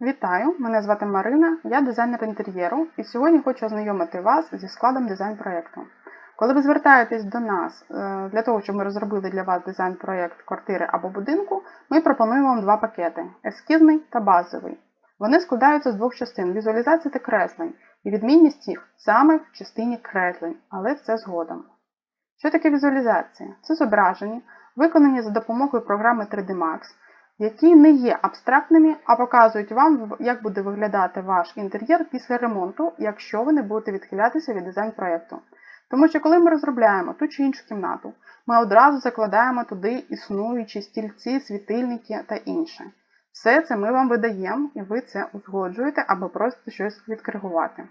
Вітаю! Мене звати Марина, я дизайнер інтер'єру, і сьогодні хочу ознайомити вас зі складом дизайн-проєкту. Коли ви звертаєтесь до нас е, для того, щоб ми розробили для вас дизайн-проєкт квартири або будинку, ми пропонуємо вам два пакети ескізний та базовий. Вони складаються з двох частин візуалізації та креслень, і відмінність їх саме в частині креслень, але це згодом. Що таке візуалізація? Це зображення, виконані за допомогою програми 3D Max, які не є абстрактними, а показують вам, як буде виглядати ваш інтер'єр після ремонту, якщо ви не будете відхилятися від дизайн-проєкту. Тому що коли ми розробляємо ту чи іншу кімнату, ми одразу закладаємо туди існуючі стільці, світильники та інше. Все це ми вам видаємо, і ви це узгоджуєте або просите щось відкоригувати.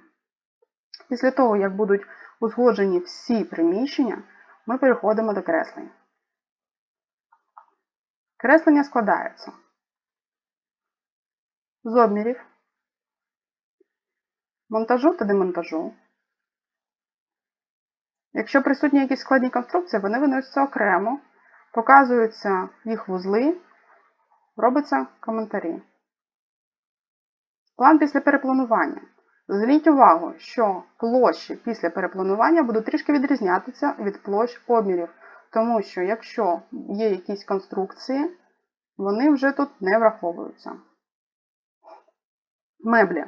Після того, як будуть узгоджені всі приміщення, ми переходимо до креслень. Креслення складаються з обмірів, монтажу та демонтажу. Якщо присутні якісь складні конструкції, вони виносяться окремо, показуються їх вузли, робиться коментарі. План після перепланування. Зверніть увагу, що площі після перепланування будуть трішки відрізнятися від площ обмірів, тому що якщо є якісь конструкції, вони вже тут не враховуються. Меблі.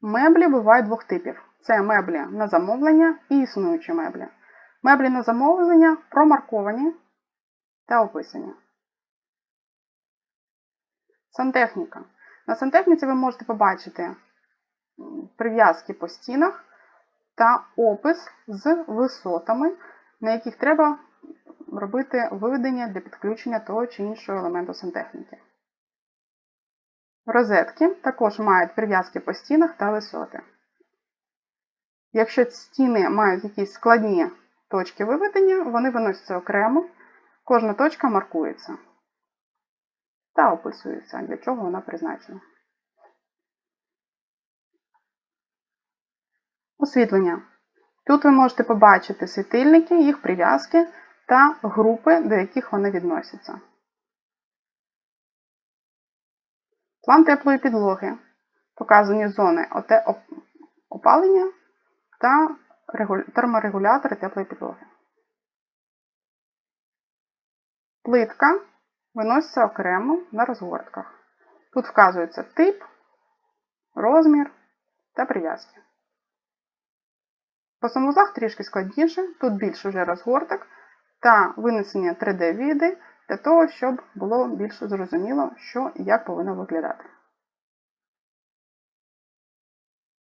Меблі бувають двох типів: це меблі на замовлення і існуючі меблі. Меблі на замовлення промарковані та описані. Сантехніка. На сантехніці ви можете побачити прив'язки по стінах та опис з висотами, на яких треба робити виведення для підключення того чи іншого елементу сантехніки. Розетки також мають прив'язки по стінах та висоти. Якщо стіни мають якісь складні точки виведення, вони виносяться окремо, кожна точка маркується та описується, для чого вона призначена. Освітлення. Тут ви можете побачити світильники, їх прив'язки та групи, до яких вони відносяться. План теплої підлоги. Показані зони опалення та терморегулятори теплої підлоги. Плитка виноситься окремо на розгортках. Тут вказується тип, розмір та прив'язки. По санвузлах трішки складніше, тут більше вже розгорток та винесення 3D-віди для того, щоб було більш зрозуміло, що і як повинно виглядати.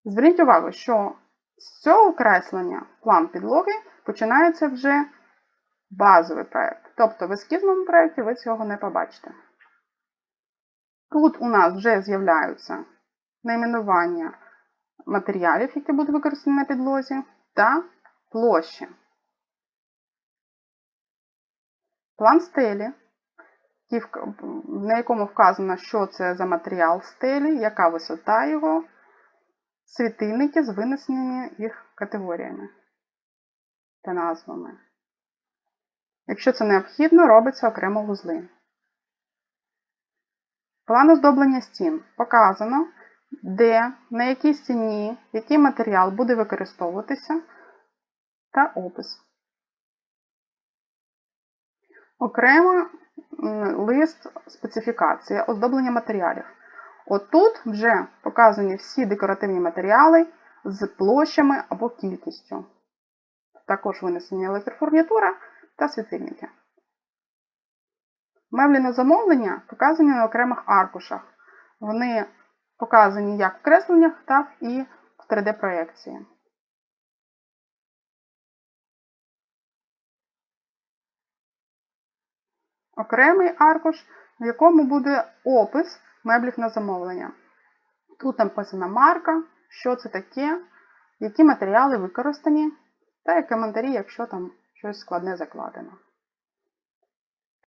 Зверніть увагу, що з цього креслення план підлоги починається вже базовий проєкт. Тобто в ескізному проєкті ви цього не побачите. Тут у нас вже з'являються найменування матеріалів, які будуть використані на підлозі, та площі. План стелі, на якому вказано, що це за матеріал стелі, яка висота його, світильники з винесеними їх категоріями та назвами. Якщо це необхідно, робиться окремо вузли. План оздоблення стін показано, де, на якій стіні, який матеріал буде використовуватися та опис. Окремо лист специфікація оздоблення матеріалів. Отут вже показані всі декоративні матеріали з площами або кількістю. Також винесені електрофурнітура та світильники. Меблі на замовлення показані на окремих аркушах. Вони показані як в кресленнях, так і в 3D-проєкції. Окремий аркуш, в якому буде опис меблів на замовлення. Тут написана марка, що це таке, які матеріали використані, та і коментарі, якщо там щось складне закладено.